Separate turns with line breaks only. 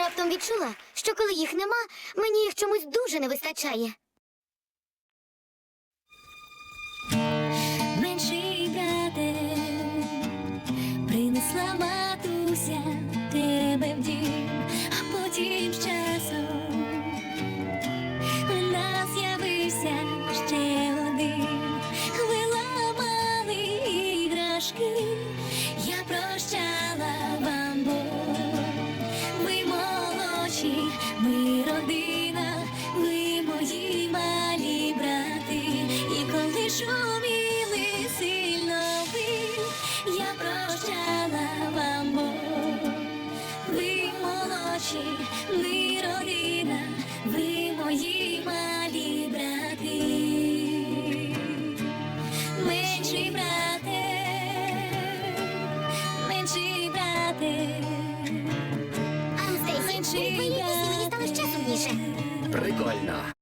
раптом відчула, що коли їх нема, мені їх чомусь дуже не вистачає.
Менший брате, принесла матуся тебе в дім, а потім з часом в нас з'явився ще один. Ви ламали іграшки, я прощала молодші, ми родина, ви мої малі брати. Менший брате, менший брате.
А ще сумніше.
Прикольно.